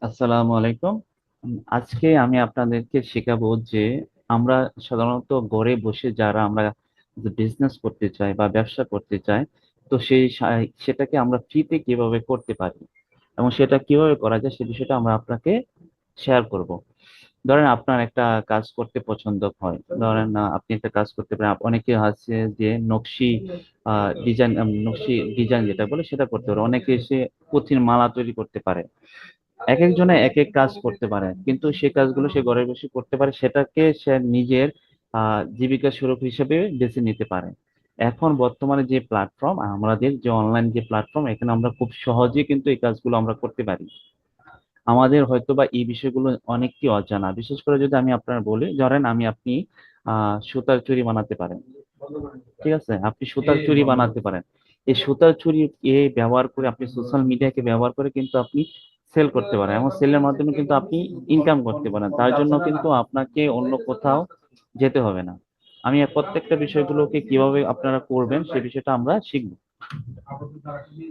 আসসালামু আলাইকুম। আজকে আমি আপনাদেরকে শেখাবো যে আমরা সাধারণত ঘরে বসে যারা আমরা বিজনেস করতে চাই বা ব্যবসা করতে চাই, তো সেই সেটাকে আমরা ফ্রিতে কীভাবে করতে পারি এবং সেটা কীভাবে করা যায় সে বিষয়টা আমরা আপনাকে শেয়ার করব। ধরেন আপনার একটা কাজ করতে পছন্দ হয়, ধরেন আপনি একটা কাজ করতে পারেন অনেকে আছে যে নকশি ডিজাইন নকশি ডিজাইন যেটা বলে সেটা করতে পারে, অনেকে সে পুঁথির মালা তৈরি করতে পারে। এক একজনে এক এক কাজ করতে পারে কিন্তু সে কাজগুলো সে ঘরে বসে করতে পারে সেটাকে সে নিজের জীবিকা স্বরূপ হিসেবে বেছে নিতে পারে। এখন বর্তমানে যে প্ল্যাটফর্ম আমাদের যে অনলাইন যে প্ল্যাটফর্ম এখানে আমরা খুব সহজে কিন্তু এই কাজগুলো আমরা করতে পারি। আমাদের হয়তো বা এই বিষয়গুলো অনেকটি অজানা। বিশেষ করে যদি আমি আপনার বলি ধরেন আমি আপনি আহ সুতার চুরি বানাতে পারেন। ঠিক আছে? আপনি সুতার চুরি বানাতে পারেন। এই সুতার চুরি এ ব্যবহার করে আপনি সোশ্যাল মিডিয়াকে ব্যবহার করে কিন্তু আপনি সেল করতে পারেন। এবং সেলের মাধ্যমে কিন্তু আপনি ইনকাম করতে পারেন। তার জন্য কিন্তু আপনাকে অন্য কোথাও যেতে হবে না। আমি প্রত্যেকটা বিষয়গুলোকে কীভাবে আপনারা করবেন সে বিষয়টা আমরা শিখব।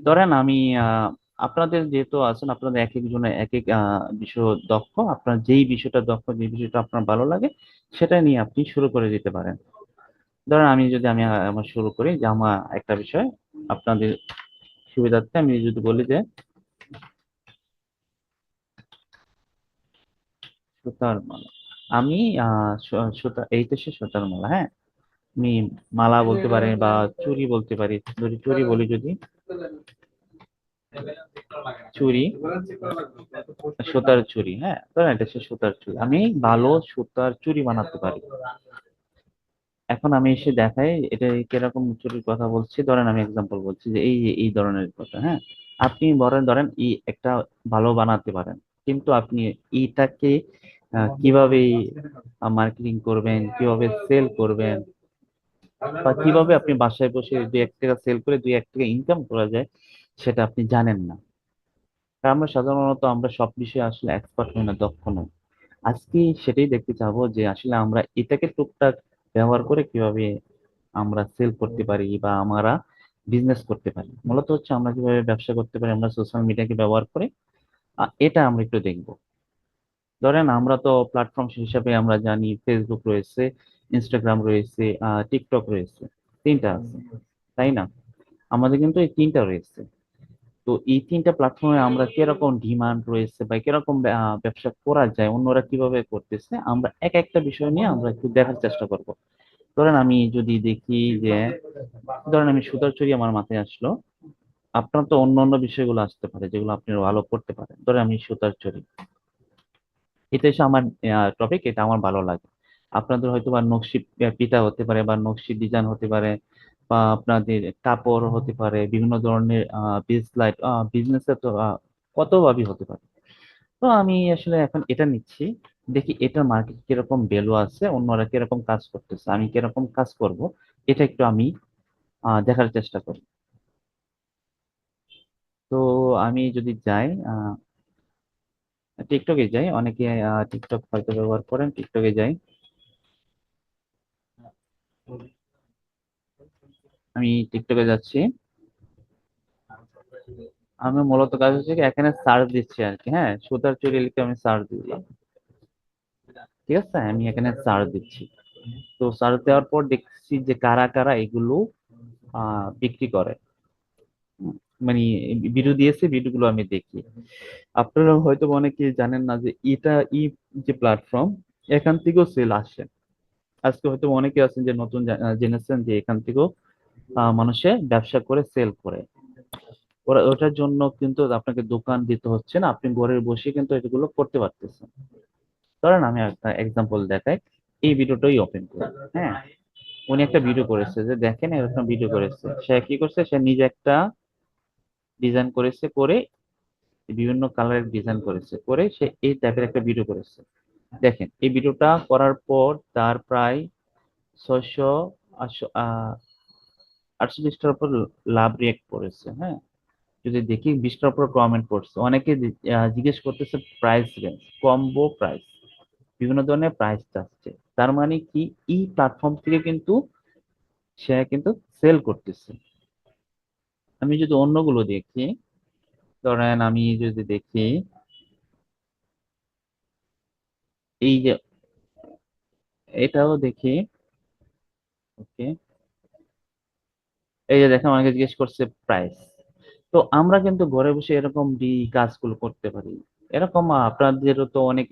ধরেন আমি আপনাদের যেহেতু আছেন, আপনাদের এক একজনের এক এক বিষয় দক্ষ, আপনার যেই বিষয়টা দক্ষ যে বিষয়টা আপনার ভালো লাগে, সেটা নিয়ে আপনি শুরু করে দিতে পারেন। ধরেন আমি যদি, আমি আমার শুরু করি যে আমার একটা বিষয়, আপনাদের সুবিধার্থে আমি যদি বলি যে সুতার মালা। আমি এই দেশে সুতার মালা হ্যাঁ? আমি মালা বলতে পারি বা চুরি বলতে পারি। যদি চুরি বলি যদি। চুরি সুতার চুরি হ্যাঁ? ধরেন এটা হচ্ছে সুতার চুরি আমি ভালো সুতার চুড়ি বানাতে পারি। এখন আমি এসে দেখাই, এটা কীরকম চুরির কথা বলছি। ধরেন আমি এক্সাম্পল বলছি যে এই এই ধরনের কথা হ্যাঁ? আপনি বলেন, ধরেন এই একটা ভালো বানাতে পারেন। কিন্তু আপনি এইটাকে আহ, কীভাবে মার্কেটিং করবেন কীভাবে সেল করবেন বা কীভাবে আপনি বাসায় বসে দুই এক টাকা সেল করে দুই এক টাকা ইনকাম করা যায় সেটা আপনি জানেন না। আমরা সাধারণত আমরা সব বিষয়ে আসলে এক্সপার্ট হই না দক্ষ নই। আজকে সেটাই দেখতে চাবো যে আসলে আমরা এটাকে টুকটাক ব্যবহার করে কীভাবে আমরা সেল করতে পারি বা আমরা বিজনেস করতে পারি। মূলত হচ্ছে আমরা কীভাবে ব্যবসা করতে পারি আমরা সোশ্যাল মিডিয়াকে ব্যবহার করে এটা আমরা একটু দেখব। ধরেন আমরা তো প্ল্যাটফর্ম হিসাবে আমরা জানি ফেসবুক রয়েছে ইনস্টাগ্রাম রয়েছে টিকটক রয়েছে, তিনটা আছে, তাই না? আমাদের কিন্তু এই তিনটা রয়েছে। তো এই তিনটা প্ল্যাটফর্মে আমরা কীরকম ডিমান্ড রয়েছে বা কীরকম ব্যবসা করা যায়, অন্যরা কীভাবে করতেছে, আমরা এক একটা বিষয় নিয়ে আমরা একটু দেখার চেষ্টা করব। ধরেন আমি যদি দেখি যে, ধরেন আমি সুতার চুরি আমার মাথায় আসলো। আপনার তো অন্য অন্য বিষয়গুলো আসতে পারে যেগুলো আপনি ভালো করতে পারেন। ধরেন আমি সুতার চুরি। এটা এসে আমার টপিক এটা আমার ভালো লাগে। আপনাদের হয়তো বা নকশি পিতা হতে পারে বা নকশি ডিজাইন হতে পারে বা আপনাদের কাপড় হতে পারে বিভিন্ন ধরনের বিজ লাইট বিজনেসে তো আহ, কত ভাবে হতে পারে। তো আমি আসলে এখন এটা নিচ্ছি দেখি এটার মার্কেট কীরকম ভ্যালু আছে অন্যরা কীরকম কাজ করতেছে আমি কীরকম কাজ করব এটা একটু আমি দেখার চেষ্টা করি। তো আমি যদি যাই টিকটকে যাই, অনেকে টিকটক হয়তো ব্যবহার করেন টিকটকে যাই। আমি টিকটকে যাচ্ছি। আমি মূলত কাজ হচ্ছে এখানে সার্চ দিচ্ছি আর কি হ্যাঁ? সুতার চুরি লিখে আমি সার্চ দিচ্ছি ঠিক আছে? আমি এখানে সার্চ দিচ্ছি। তো সার্চ দেওয়ার পর দেখছি যে কারা কারা এগুলো বিক্রি করে। মানে ভিডিও দিয়েছে ভিডিও গুলো আমি দেখি। আপনারা হয়তো অনেকে জানেন না যে এটা ই যে প্ল্যাটফর্ম এখান থেকেও সেল আসে। আজকে হয়তো অনেকে আছেন যে নতুন জেনেছেন যে এখান থেকেও মানুষে ব্যবসা করে সেল করে। ওরা, ওটার জন্য কিন্তু আপনাকে দোকান দিতে হচ্ছে না, আপনি ঘরে বসে কিন্তু এগুলো করতে পারতেছেন। ধরেন আমি একটা এক্সাম্পল দেখাই, এই ভিডিওটাই ওপেন করি হ্যাঁ? উনি একটা ভিডিও করেছে যে দেখেন এরকম ভিডিও করেছে। সে কি করছে? সে নিজে একটা ডিজাইন করেছে, করে বিভিন্ন কালারের ডিজাইন করেছে, করে সে এই টাইপের একটা ভিডিও করেছে। দেখেন, এই ভিডিওটা করার পর তার প্রায় ছয়শো আটচল্লিশটার উপর লাভ রিয়েক্ট করেছে হ্যাঁ? যদি দেখি বিশটার উপর কমেন্ট করছে। অনেকে জিজ্ঞেস করতেছে প্রাইস রেঞ্জ কম্বো প্রাইস বিভিন্ন ধরনের প্রাইস চাচ্ছে। তার মানে কি? এই প্ল্যাটফর্ম থেকে কিন্তু সে কিন্তু সেল করতেছে। আমি যদি অন্যগুলো দেখি ধরেন আমি যদি দেখি এই যে এটাও দেখি ওকে এই যে দেখেন অনেকে জিজ্ঞেস করছে প্রাইস তো আমরা কিন্তু ঘরে বসে এরকম ডি কাজগুলো করতে পারি। এরকম আহ, আপনাদেরও তো অনেক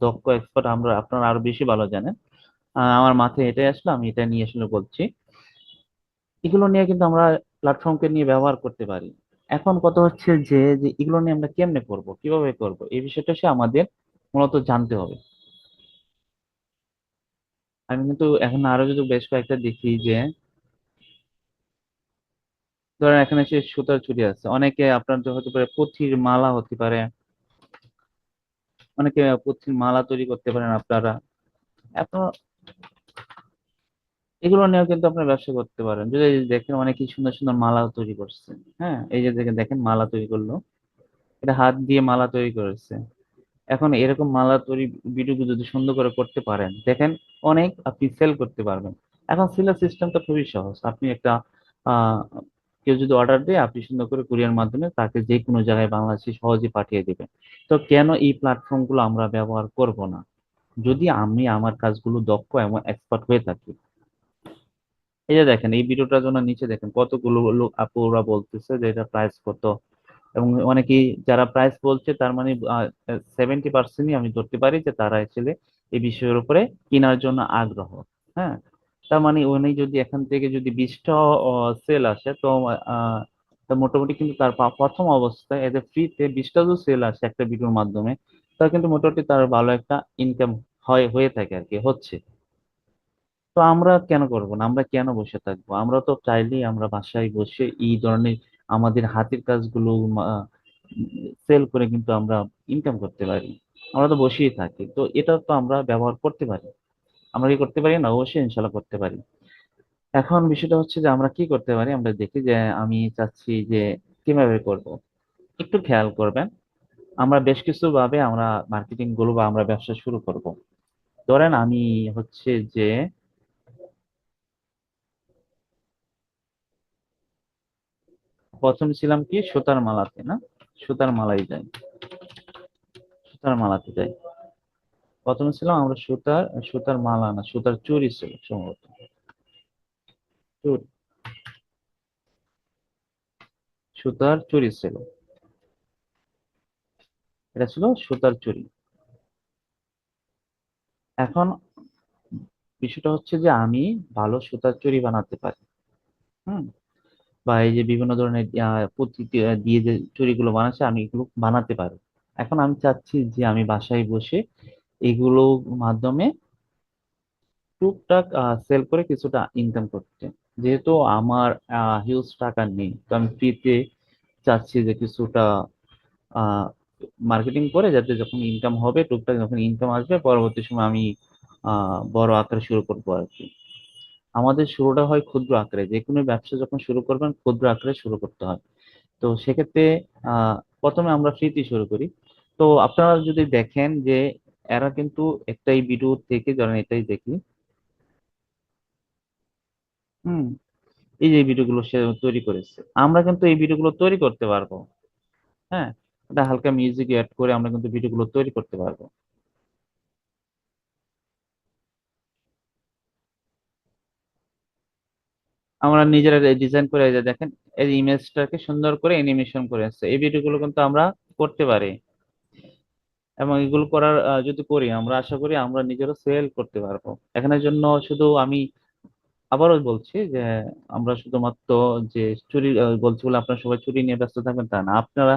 দক্ষ এক্সপার্ট আমরা আপনারা আরও বেশি ভালো জানেন। আমার মাথায় এটাই আসলো আমি এটা নিয়ে আসলে বলছি। এগুলো নিয়ে কিন্তু আমরা প্ল্যাটফর্মকে নিয়ে ব্যবহার করতে পারি। এখন কথা হচ্ছে যে যে এগুলো নিয়ে আমরা কেমনে করব, কীভাবে করব, এই বিষয়টা সে আমাদের মূলত জানতে হবে। আমি কিন্তু এখন আরও যদি বেশ কয়েকটা দেখি যে, ধরেন এখানে সে সুতার চুড়ি আছে। অনেকে আপনার হতে পারে পুঁথির মালা হতে পারে, অনেকে পুঁথির মালা তৈরি করতে পারেন আপনারা। এখন এগুলো নিয়েও কিন্তু আপনার ব্যবসা করতে পারেন। যদি দেখেন অনেকে সুন্দর সুন্দর মালা তৈরি করছে হ্যাঁ? এই যে দেখেন মালা তৈরি করল। এটা হাত দিয়ে মালা তৈরি করেছে। এখন এরকম মালা তৈরি ভিডিও যদি সুন্দর করে করতে পারেন, দেখেন অনেক আপনি সেল করতে পারবেন। এখন সেলার সিস্টেমটা খুবই সহজ। আপনি একটা কেউ যদি অর্ডার দেয়, আপনি সুন্দর করে কুরিয়ার মাধ্যমে তাকে যে কোনো জায়গায় বাংলাদেশে সহজে পাঠিয়ে দেবেন। তো কেন এই প্ল্যাটফর্মগুলো আমরা ব্যবহার করব না? যদি আমি আমার কাজগুলো দক্ষ এবং এক্সপার্ট হয়ে থাকি এই যে দেখেন, এই ভিডিওটার জন্য নিচে দেখেন কতগুলো লোক, আপুরা বলতেছে যে এটা প্রাইস কত। এবং অনেকেই যারা প্রাইস বলছে, তার মানে সেভেন্টি পার্সেন্টই আমি ধরতে পারি যে তারা আসলে এই বিষয়ের উপরে কেনার জন্য আগ্রহ। হ্যাঁ? তার মানে উনি যদি এখান থেকে যদি বিশটা সেল আসে, তো তো মোটামুটি কিন্তু তার প্রথম অবস্থায় এদের ফ্রিতে বিশটা যদি সেল আসে একটা ভিডিওর মাধ্যমে তাহলে কিন্তু মোটামুটি তার ভালো একটা ইনকাম হয়, হয়ে থাকে আর কি, হচ্ছে। তো আমরা কেন করব না? আমরা কেন বসে থাকব? আমরা তো চাইলেই আমরা বাসায় বসে এই ধরনের আমাদের হাতের কাজগুলো সেল করে কিন্তু আমরা ইনকাম করতে পারি। আমরা তো বসেই থাকি। তো এটা তো আমরা ব্যবহার করতে পারি। আমরা কি করতে পারি না? অবশ্যই ইনশাল্লাহ করতে পারি। এখন বিষয়টা হচ্ছে যে আমরা কি করতে পারি? আমরা দেখি যে আমি চাচ্ছি যে কীভাবে করব? একটু খেয়াল করবেন। আমরা বেশ কিছু ভাবে আমরা মার্কেটিংগুলো বা আমরা ব্যবসা শুরু করব। ধরেন আমি হচ্ছে যে প্রথম ছিলাম কি? সুতার মালাতে, না? সুতার মালাই যাই। সুতার মালাতে যাই। প্রথমে ছিলাম আমরা সুতার সুতার মালা না, সুতার চুরি ছিল সম্ভবত। সুতার চুরি ছিল। এটা ছিল সুতার চুরি এখন বিষয়টা হচ্ছে যে আমি ভালো সুতার চুরি বানাতে পারি। হুম? বা এই যে বিভিন্ন ধরনের দিয়ে যে চুড়িগুলো বানাচ্ছে, আমি এগুলো বানাতে পারি। এখন আমি চাচ্ছি যে আমি বাসায় বসে এগুলো মাধ্যমে টুকটাক সেল করে কিছুটা ইনকাম করতে। যেহেতু আমার হিউজ টাকা নেই, তো আমি ফ্রিতে চাচ্ছি যে কিছুটা মার্কেটিং করে যাতে যখন ইনকাম হবে, টুকটাক যখন ইনকাম আসবে, পরবর্তী সময় আমি বড় আকারে শুরু করব আর কি। আমাদের শুরুটা হয় ক্ষুদ্র আকারে। যে কোনো ব্যবসা যখন শুরু করবেন, ক্ষুদ্র আকারে শুরু করতে হয়। তো সেক্ষেত্রে প্রথমে আমরা ফ্রিতে শুরু করি। তো আপনারা যদি দেখেন যে, এরা কিন্তু একটাই ভিডিও থেকে ধরেন এটাই দেখি। হুম, এই যে ভিডিওগুলো সে তৈরি করেছে। আমরা কিন্তু এই ভিডিওগুলো তৈরি করতে পারব। হ্যাঁ এটা হালকা মিউজিক অ্যাড করে আমরা কিন্তু ভিডিওগুলো তৈরি করতে পারব। আমরা নিজেরা ডিজাইন করে দেখেন, এই ইমেজটাকে সুন্দর করে অ্যানিমেশন করে আসছে। এই ভিডিওগুলো কিন্তু আমরা করতে পারি। এবং এগুলো করার যদি করি, আমরা আশা করি আমরা নিজেরা সেল করতে পারব। এখানের জন্য শুধু আমি আবারও বলছি যে, আমরা শুধুমাত্র যে চুরি বলছি বলে আপনারা সবাই চুরি নিয়ে ব্যস্ত থাকবেন তা না। আপনারা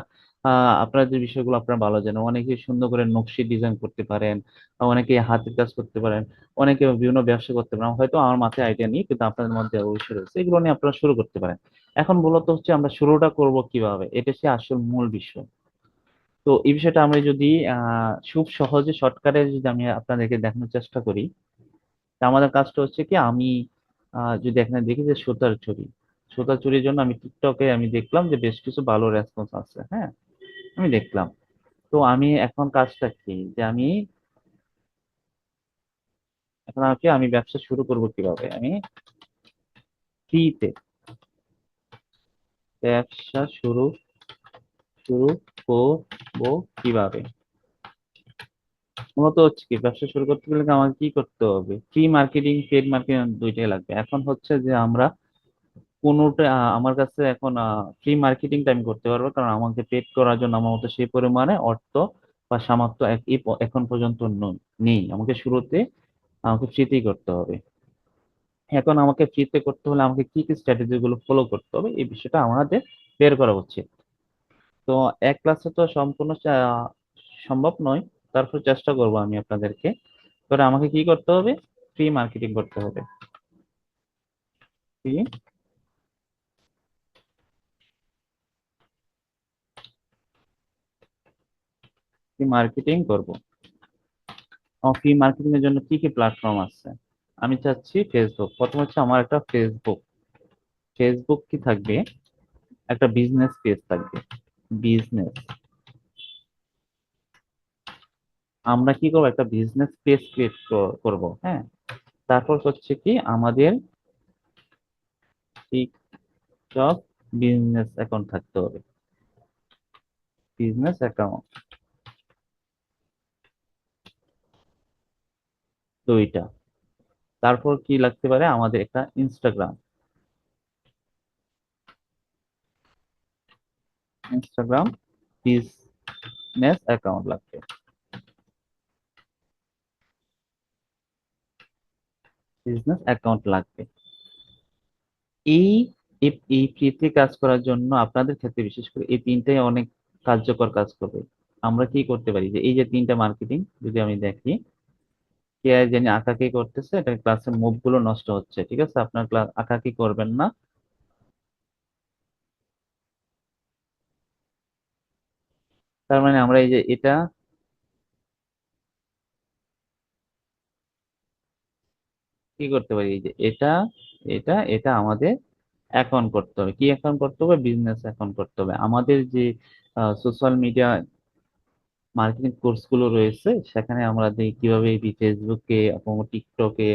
আপনারা যে বিষয়গুলো আপনারা ভালো জানেন অনেকে সুন্দর করে নকশি ডিজাইন করতে পারেন অনেকে হাতের কাজ করতে পারেন অনেকে বিভিন্ন ব্যবসা করতে পারেন হয়তো আমার মাথায় আইডিয়া নেই কিন্তু আপনাদের মধ্যে অবশ্যই রয়েছে এগুলো নিয়ে আপনারা শুরু করতে পারেন। এখন মূলত হচ্ছে আমরা শুরুটা করব কীভাবে এটা হচ্ছে আসল মূল বিষয়। তো এই বিষয়টা আমরা যদি আহ খুব সহজে শর্টকাটে যদি আমি আপনাদেরকে দেখানোর চেষ্টা করি তা আমাদের কাজটা হচ্ছে কি আমি আহ, যদি এখানে দেখি যে সুতার চুরি সুতার চুরির জন্য আমি টিকটকে আমি দেখলাম যে বেশ কিছু ভালো রেসপন্স আছে হ্যাঁ? আমি দেখলাম। তো আমি এখন কাজটা কি? যে আমি এখন আর কি আমি ব্যবসা শুরু করব কীভাবে? আমি ফ্রিতে ব্যবসা শুরু শুরু করব কীভাবে? মূলত হচ্ছে কি, ব্যবসা শুরু করতে গেলে আমাকে কি করতে হবে? ফ্রি মার্কেটিং পেড মার্কেটিং দুইটাই লাগবে। এখন হচ্ছে যে আমরা কোনোটা আমার কাছে এখন ফ্রি মার্কেটিংটা আমি করতে পারব। কারণ আমাকে পেড করার জন্য আমার মতো সেই পরিমাণে অর্থ বা সামর্থ্য এখন পর্যন্ত নেই। আমাকে শুরুতে আমাকে ফ্রিতেই করতে হবে। এখন আমাকে ফ্রিতে করতে হলে আমাকে কি কি স্ট্র্যাটেজি গুলো ফলো করতে হবে, এই বিষয়টা আমাদের বের করা উচিত। তো এক ক্লাসে তো সম্পূর্ণ সম্ভব নয়। তারপর চেষ্টা করব আমি আপনাদেরকে। তবে আমাকে কি করতে হবে? ফ্রি মার্কেটিং করতে হবে। ফ্রি ফ্রি মার্কেটিং করব? ফ্রি মার্কেটিং এর জন্য কি কি প্ল্যাটফর্ম আছে? আমি চাচ্ছি ফেসবুক প্রথম হচ্ছে আমার একটা ফেসবুক ফেসবুক কি থাকবে? একটা বিজনেস পেজ থাকবে। বিজনেস আমরা কি করব? একটা বিজনেস পেজ ক্রিয়েট করব হ্যাঁ? তারপর হচ্ছে কি আমাদের টিকটক বিজনেস অ্যাকাউন্ট থাকতে হবে। বিজনেস অ্যাকাউন্ট দুইটা তারপর কি লাগতে পারে? আমাদের একটা ইনস্টাগ্রাম ইনস্টাগ্রাম বিজনেস অ্যাকাউন্ট লাগবে। বিজনেস অ্যাকাউন্ট লাগবে। এই- এই ফ্রিতে কাজ করার জন্য আপনাদের ক্ষেত্রে বিশেষ করে এই তিনটাই অনেক কার্যকর কাজ করবে। আমরা কি করতে পারি যে, এই যে তিনটা মার্কেটিং যদি আমি দেখি কে আর জানি আঁকাকি করতেছে এটা ক্লাসের মুভগুলো নষ্ট হচ্ছে, ঠিক আছে? আপনার ক্লাস আঁকাকি করবেন না। তার মানে আমরা এই যে এটা কি করতে পারি? এই যে এটা এটা এটা আমাদের অ্যাকাউন্ট করতে হবে। কি অ্যাকাউন্ট করতে হবে? বিজনেস অ্যাকাউন্ট করতে হবে। আমাদের যে সোশ্যাল মিডিয়া মার্কেটিং কোর্সগুলো রয়েছে, সেখানে আমরা দেখি কীভাবে ফেসবুকে টিকটকে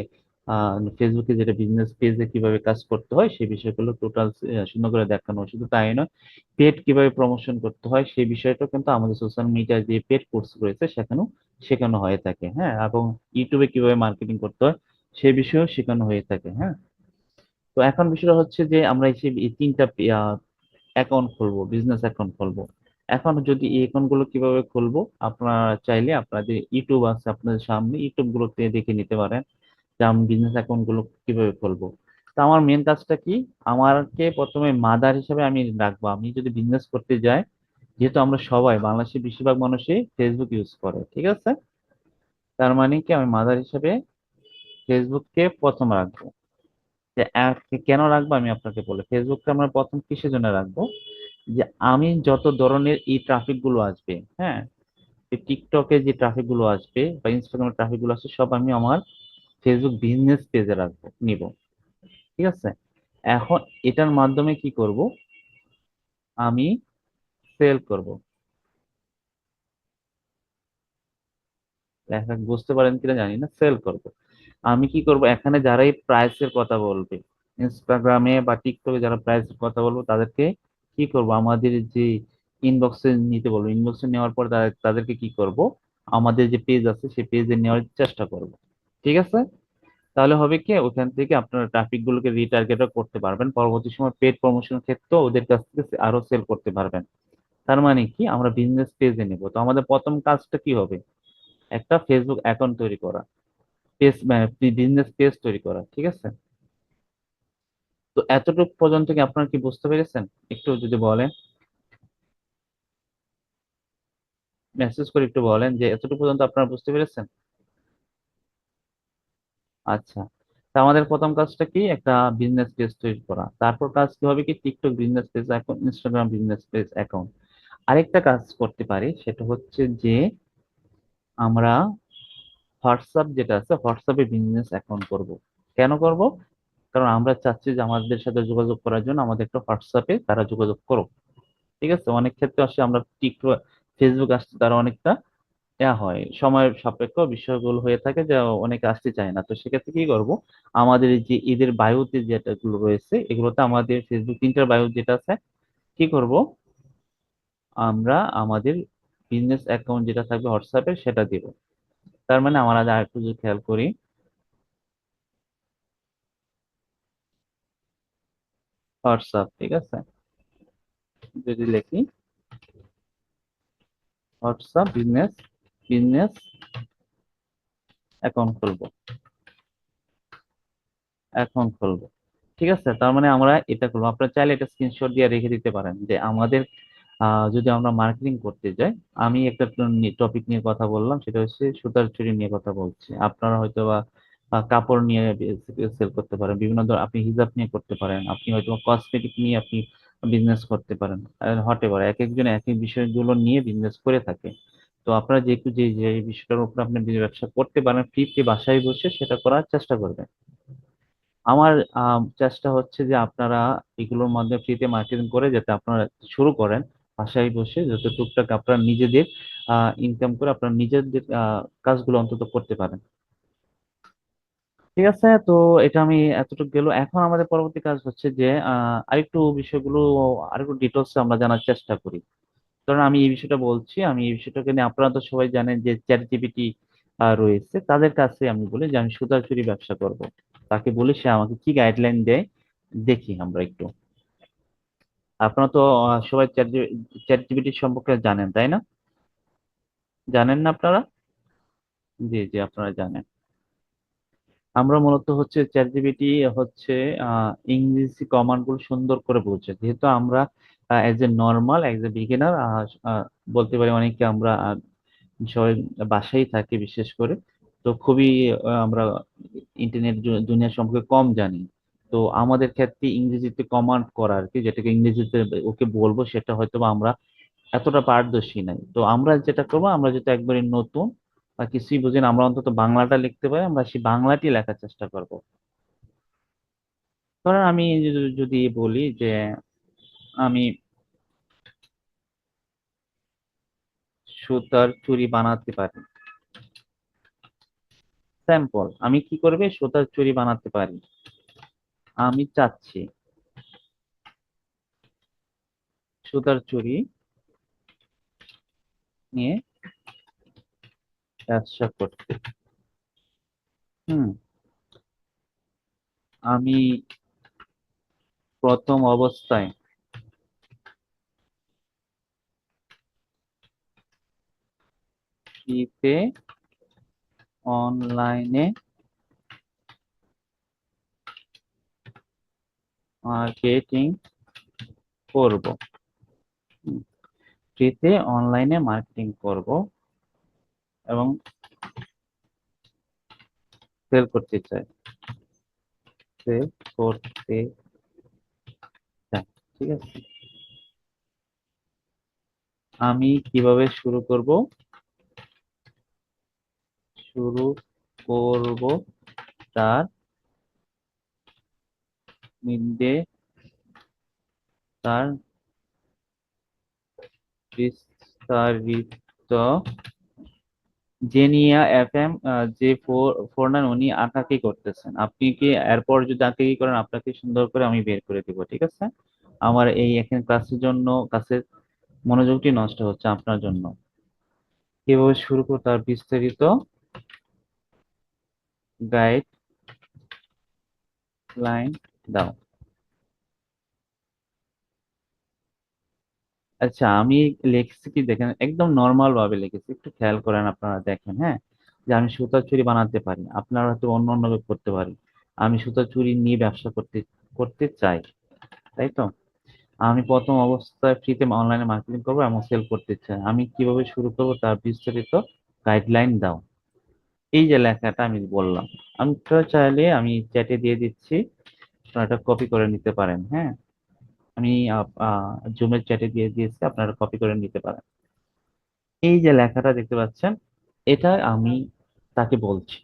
ফেসবুকে যেটা বিজনেস পেজে কীভাবে কাজ করতে হয়, সেই বিষয়গুলো টোটাল সুন্দর করে দেখানো শুধু তাই নয় পেড কীভাবে প্রমোশন করতে হয়, সেই বিষয়টা কিন্তু আমাদের সোশ্যাল মিডিয়া যে পেড কোর্স রয়েছে, সেখানেও শেখানো হয়ে থাকে হ্যাঁ? এবং ইউটিউবে কীভাবে মার্কেটিং করতে হয়, সেই বিষয়েও শেখানো হয়ে থাকে হ্যাঁ? তো এখন বিষয়টা হচ্ছে যে আমরা এই তিনটা অ্যাকাউন্ট খুলবো বিজনেস অ্যাকাউন্ট খুলবো। এখন যদি এই অ্যাকাউন্টগুলো কীভাবে খুলবো, আপনারা চাইলে আপনাদের ইউটিউব আছে আপনাদের সামনে, ইউটিউব গুলোতে দেখে নিতে পারেন যে আমি বিজনেস অ্যাকাউন্টগুলো কীভাবে খুলবো। তো আমার মেন কাজটা কি? আমাকে প্রথমে মাদার হিসেবে আমি রাখব। আমি যদি বিজনেস করতে যাই, যেহেতু আমরা সবাই বাংলাদেশের বেশিরভাগ মানুষই ফেসবুক ইউজ করে, ঠিক আছে? তার মানে কি আমি মাদার হিসেবে ফেসবুককে প্রথম রাখব। যে কেন রাখব আমি আপনাকে বলি? ফেসবুককে আমরা প্রথম কিসের জন্য রাখব? যে আমি যত ধরনের এই ট্রাফিকগুলো আসবে হ্যাঁ? টিকটকে যে ট্রাফিকগুলো আসবে বা ইনস্টাগ্রামের ট্রাফিকগুলো আসবে, সব আমি আমার ফেসবুক বিজনেস পেজে রাখব, নিব। ঠিক আছে? এখন এটার মাধ্যমে কি করব? আমি সেল করব। বুঝতে পারেন কিনা জানি না সেল করব। আমি কি করব? এখানে যারাই প্রাইসের কথা বলবে ইনস্টাগ্রামে বা টিকটকে যারা প্রাইসের কথা বলব, তাদেরকে কি করব? আমাদের যে ইনবক্সে নিতে বলব ইনবক্সে নেওয়ার পর তাদেরকে কি করব? আমাদের যে পেজ আছে, সেই পেজে নেওয়ার চেষ্টা করব। ঠিক আছে? তাহলে হবে কি? ওখান থেকে আপনারা ট্রাফিক গুলোকে রিটার্গেটও করতে পারবেন। পরবর্তী সময় পেড প্রমোশন ক্ষেত্রে ওদের কাছ থেকে আরও সেল করতে পারবেন। তার মানে কি? আমরা বিজনেস পেজে নেব। তো আমাদের প্রথম কাজটা কি হবে? একটা ফেসবুক অ্যাকাউন্ট তৈরি করা। পেজ বিজনেস পেজ তৈরি করা। ঠিক আছে? তো এতটুকু পর্যন্ত কি আপনারা কি বুঝতে পেরেছেন? একটু যদি বলেন। মেসেজ করে একটু বলেন যে এতটুকু পর্যন্ত আপনারা বুঝতে পেরেছেন? আচ্ছা। তা আমাদের প্রথম কাজটা কি? একটা বিজনেস পেজ তৈরি করা। তারপর কাজ কি হবে কি? TikTok business page account Instagram business page account আরেকটা কাজ করতে পারি, সেটা হচ্ছে যে আমরা হোয়াটসঅ্যাপ যেটা আছে হোয়াটসঅ্যাপে বিজনেস অ্যাকাউন্ট করব। কেন করব? কারণ আমরা চাচ্ছি যে আমাদের সাথে যোগাযোগ করার জন্য আমাদের একটা হোয়াটসঅ্যাপে তারা যোগাযোগ করুক। ঠিক আছে? অনেক ক্ষেত্রে আসলে আমরা টিকটক ফেসবুক আসতে তারা অনেকটা ইয়া হয়, সময়ের সাপেক্ষ বিষয়গুলো হয়ে থাকে যে অনেকে আসতে চায় না। তো সেক্ষেত্রে কি করব? আমাদের যে ঈদের বায়ুতে যেটা গুলো রয়েছে, এগুলোতে আমাদের ফেসবুক তিনটার বায়ু যেটা আছে, কি করব? আমরা আমাদের বিজনেস অ্যাকাউন্ট যেটা থাকবে হোয়াটসঅ্যাপে সেটা দিব। তার মানে আমরা আর একটু যদি খেয়াল করি হোয়াটসঅ্যাপ, ঠিক আছে? যদি লিখি, হোয়াটসঅ্যাপ বিজনেস বিজনেস অ্যাকাউন্ট খুলবো। অ্যাকাউন্ট খুলবো, ঠিক আছে? তার মানে আমরা এটা করব আপনারা চাইলে এটা স্ক্রিনশট দিয়ে রেখে দিতে পারেন যে আমাদের যদি আমরা মার্কেটিং করতে যাই, আমি একটা টপিক নিয়ে কথা বললাম, সেটা হচ্ছে সুতার চুরি নিয়ে কথা বলছি। আপনারা হয়তো বা কাপড় নিয়ে সেল করতে পারেন। বিভিন্ন ধর, আপনি হিজাব নিয়ে করতে পারেন। আপনি হয়তো কসমেটিক নিয়ে আপনি বিজনেস করতে পারেন। হতে পারে, এক একজন এক এক বিষয়গুলো নিয়ে বিজনেস করে থাকে। তো আপনারা যে যে যে বিষয়টার উপর আপনি ব্যবসা করতে পারেন, ফ্রিতে বাসায় বসে সেটা করার চেষ্টা করবেন। আমার চেষ্টা হচ্ছে যে আপনারা এগুলোর মধ্যে ফ্রিতে মার্কেটিং করে যাতে আপনারা শুরু করেন বাসায় বসে, যাতে টুকটাক আপনারা নিজেদের ইনকাম করে আপনারা নিজেদের কাজগুলো অন্তত করতে পারেন। ঠিক আছে, তো এটা আমি এতটুকু গেল। এখন আমাদের পরবর্তী কাজ হচ্ছে যে আরেকটু বিষয়গুলো, আরেকটু ডিটেলস আমরা জানার চেষ্টা করি। কারণ আমি এই বিষয়টা বলছি, আমি এই বিষয়টাকে নিয়ে আপনারা তো সবাই জানেন যে চ্যাট জিপিটি রয়েছে। তাদের কাছে আমি বলি যে, আমি সুতারচুরি ব্যবসা করব। তাকে বলি সে আমাকে কি গাইডলাইন দেয়, দেখি আমরা একটু। আপনারা তো সবাই চ্যাট জিপিটি সম্পর্কে জানেন, তাই না? জানেন না আপনারা? জি জি, আপনারা জানেন। আমরা মূলত হচ্ছে চ্যাট জিপিটি হচ্ছে ইংরেজি কমান্ডগুলো সুন্দর করে বোঝে যেহেতু আমরা as a normal as a beginner বলতে পারি অনেকে আমরা বাসায় থাকি বিশেষ করে। তো খুবই আমরা ইন্টারনেট দুনিয়া সম্পর্কে কম জানি। তো আমাদের ক্ষেত্রে ইংরেজিতে কমান্ড করা আর কি, যেটাকে ইংরেজিতে ওকে বলব, সেটা হয়তো আমরা এতটা পারদর্শী নাই। তো আমরা যেটা করব, আমরা যেটা একবারে নতুন বা কিছুই বুঝি না, আমরা অন্তত বাংলাটা লিখতে পারি, আমরা সেই বাংলাটি লেখার চেষ্টা করব। ধরেন আমি যদি বলি যে আমি সুতার চুরি বানাতে পারি। স্যাম্পল, আমি কি করবে? সুতার চুরি বানাতে পারি। আমি চাচ্ছি সুতার চুরি নিয়ে ব্যবসা করতে হুম। আমি প্রথম অবস্থায় ফ্রিতে অনলাইনে মার্কেটিং করব। ফ্রিতে অনলাইনে মার্কেটিং করব। এবং সেল করতে চাই সেল করতে চাই ঠিক আছে? আমি কীভাবে শুরু করব? শুরু করব তার নির্দে তার বিস্তারিত জেনিয়া এফ এম যে ফোর নাইন উনি আঁকাকি করতেছেন। আপনি কি এরপর যদি আঁকাকি করেন, আপনাকে সুন্দর করে আমি বের করে দিব, ঠিক আছে? আমার এই এখানে ক্লাসের জন্য, ক্লাসের মনোযোগটি নষ্ট হচ্ছে আপনার জন্য। কীভাবে শুরু করো তার বিস্তারিত গাইড লাইন দাও। আচ্ছা আমি লিখছি কি দেখেন, একদম নর্মাল ভাবে লিখেছি। একটু খেয়াল করেন আপনারা দেখেন হ্যাঁ? যে আমি সুতা চুরি বানাতে পারি, আপনারা হয়তো অন্য অন্য করতে পারি আমি সুতা চুরি নিয়ে ব্যবসা করতে করতে চাই, তাই তো? আমি প্রথম অবস্থায় ফ্রিতে অনলাইনে মার্কেটিং করব এবং সেল করতে চাই। আমি কীভাবে শুরু করব তার বিস্তারিত গাইডলাইন দাও। এই যে লেখাটা আমি বললাম। আমি চাইলে আমি চ্যাটে দিয়ে দিচ্ছি, আপনারা কপি করে নিতে পারেন হ্যাঁ? আমি জুমের চ্যাটে দিয়ে দিয়েছি আপনারা কপি করে নিতে পারেন। এই যে লেখাটা দেখতে পাচ্ছেন, এটা আমি তাকে বলছি।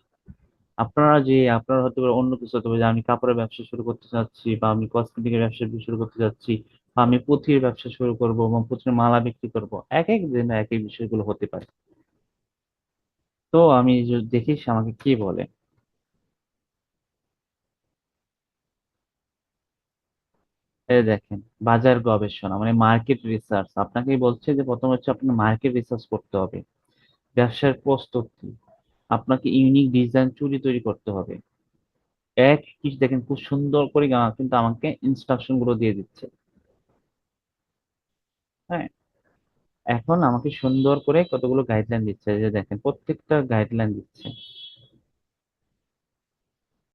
আপনারা যে, আপনারা হয়তো বা অন্য কিছু হতে পারে আমি কাপড়ের ব্যবসা শুরু করতে চাচ্ছি বা আমি কসমেটিকের ব্যবসা শুরু করতে চাচ্ছি বা আমি পুঁথির ব্যবসা শুরু করব বা পুঁথির মালা বিক্রি করব, এক এক দিন এক এক বিষয়গুলো হতে পারে। তো আমি দেখি সে আমাকে কি বলে। এই দেখেন, বাজার গবেষণা মানে মার্কেট রিসার্চ আপনাকেই বলছে যে প্রথম হচ্ছে আপনার মার্কেট রিসার্চ করতে হবে। ব্যবসার প্রস্তুতি, আপনাকে ইউনিক ডিজাইন চুরি তৈরি করতে হবে। এক কিছু দেখেন খুব সুন্দর করে কিন্তু আমাকে ইনস্ট্রাকশনগুলো দিয়ে দিচ্ছে। হ্যাঁ? এখন আমাকে সুন্দর করে কতগুলো গাইডলাইন দিচ্ছে? যে দেখেন, প্রত্যেকটা গাইডলাইন দিচ্ছে।